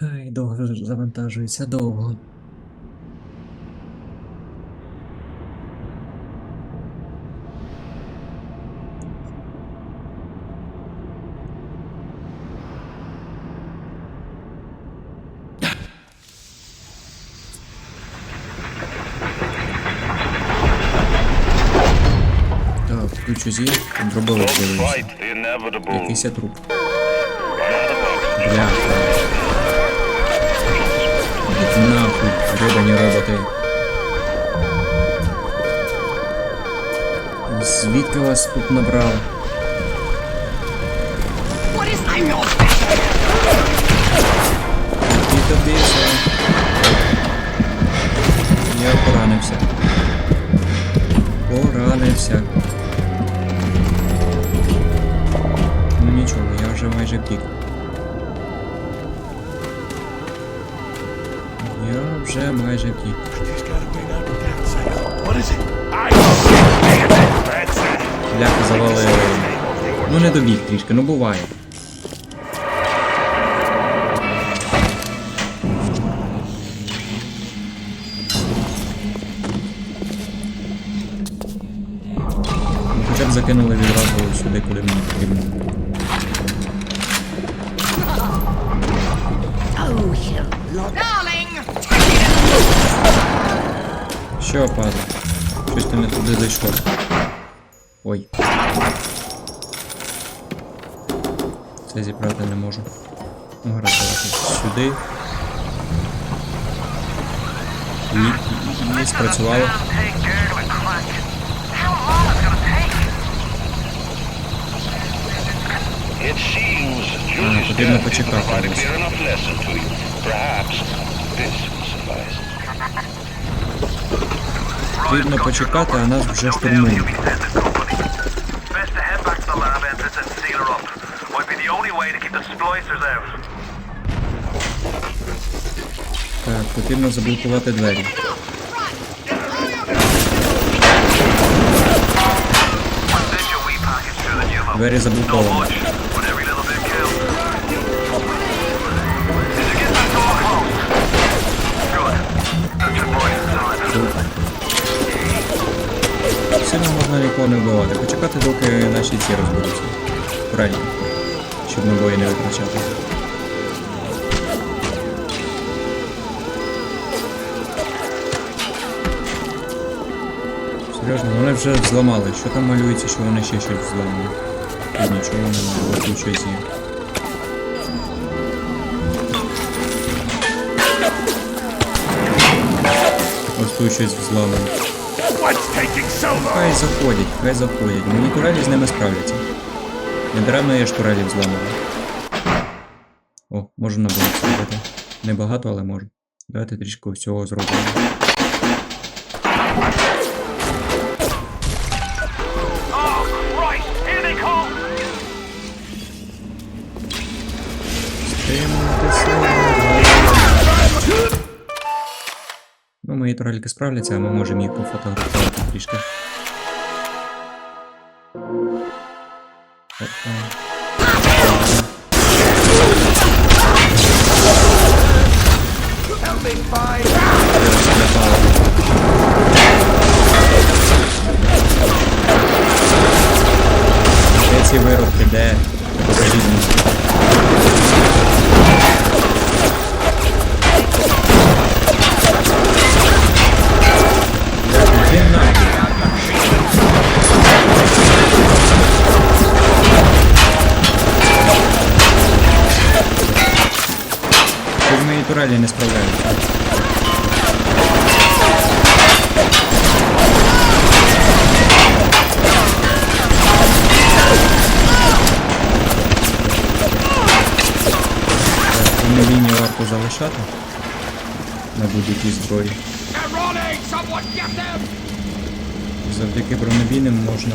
Ай, довго завантажується, довго. Так, включу зі, дробовик inevitable. Якийсь я труп. Бля. Ідіть нахуй, гребані роботи. Звідки вас тут набрав? Тобі все. Я поранився. Поранився. Ну нічого, я вже майже втік. Вже майже втік. Бляха завалили. Ну не добіг трішки, ну буває. Ну, Хоча б закинули відразу сюди, куди мені потрібно. Oh, Що, падає? Щось ти не туди зайшов. Ой. Це зібрати не можу. Гаразд, сюди. І, і, і спрацювало. Потрібно почекати. provide a ось. Потрібно почекати, а нас вже штурмують. Best to head back to the можна нікого не вбивати. Почекати, доки наші ці розберуться. Правильно. Щоб набої не витрачати. Серйозно, вони вже зламали. Що там малюється, що вони ще щось зламали? Тут нічого немає, тут щось є. Ось тут щось взламано. Хай заходять, хай заходять. Мені турелі з ними справляться. Не я ж турелі взламував. О, можу на бонус зробити. Небагато, але можу. Давайте трішки всього зробимо. Мої турельки справляться, а ми можемо їх пофотографувати трішки. Ці виродки, де? Покажіть Моїй не справляєшся. Так, лінію варто залишати на будь-якій зброї. Завдяки бронебійним можна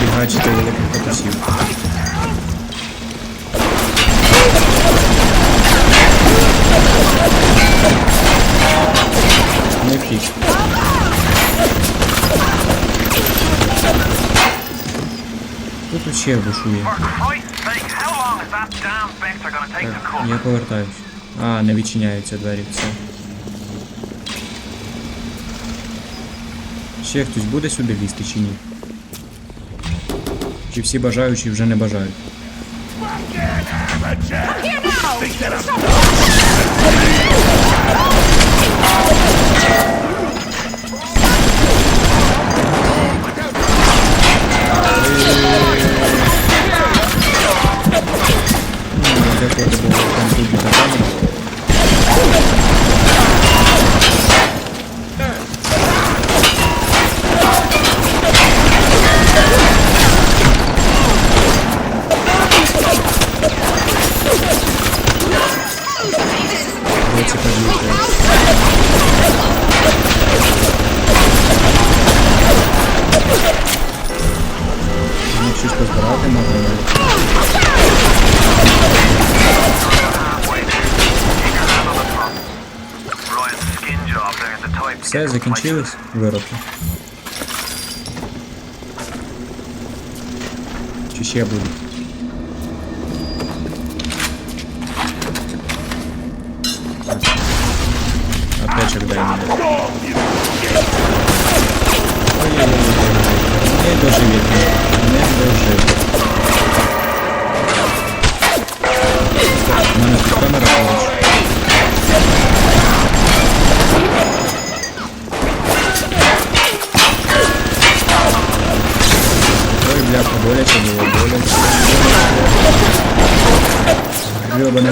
фігачити великих катусів. Не втік. Тут ще бушує? Так, я повертаюсь. А, не відчиняються двері, все. Ще хтось буде сюди лізти чи ні? Чи всі бажаючі вже не бажають? Все, закінчились вироки. Чи ще будуть? Аптечок дай мені. Ой-ой-ой. Не дожив я. Не дожив.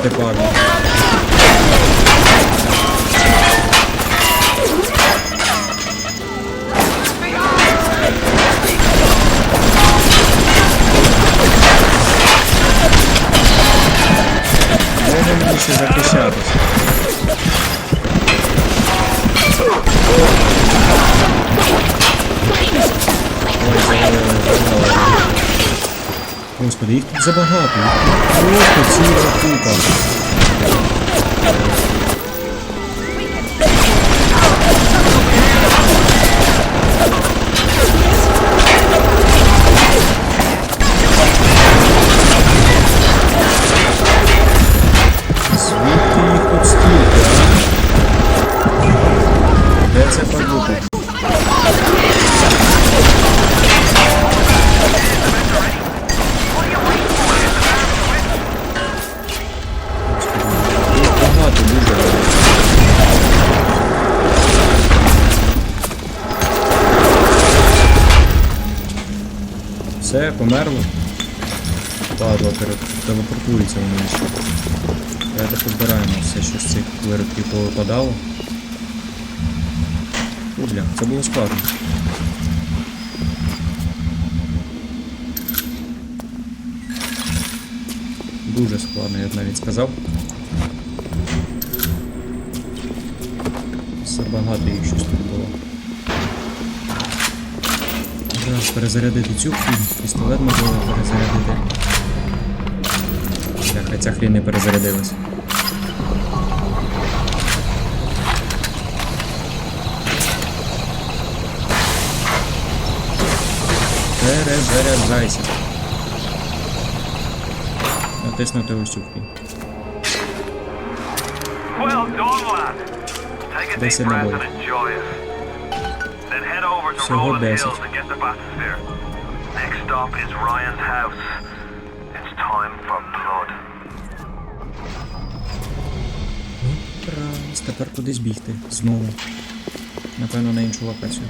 Гребаний парні. парень. Може захищатися. Господи, їх тут забагато. Їх тут просто ціла купа. Все, померло. Падла телепортується воно ще. Давайте підбираємо все, що з цих виродків повипадало. О, бля, це було складно. Дуже складно, я б навіть сказав. Забагато їх щось тут було. Перезарядити цю хрінь, пістолет можливо перезарядити. Бляха, ця хрінь не перезарядилась. Перезаряджайся. Натиснути ось цю хрінь. Well done, lad. Take a deep breath and enjoy it. Всього Roland десять. Hills to get the bathysphere. Next stop is Ryan's house. It's time for blood. Раз, тепер кудись бігти. Знову. Напевно, на іншу локацію.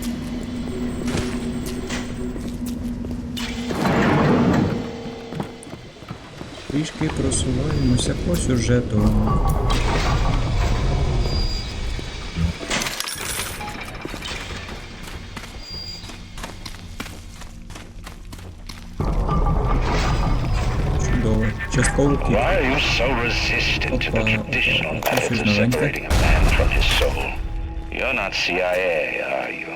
Трішки просуваємося по сюжету. Частково втік. Why are you so resistant to the Опа, traditional опа, methods щось of новеньке. separating a man from his soul? You're not CIA, are you?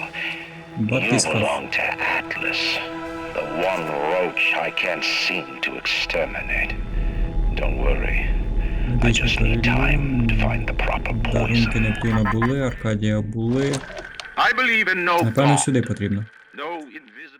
You Батискав. belong to Atlas, the one roach I can't seem to exterminate. Don't worry. I Медичний just need time to павільйон. find the proper Дарунки poison. Нептуна були, Аркадія були. I believe in no Напевно, God, сюди потрібно. no invisible.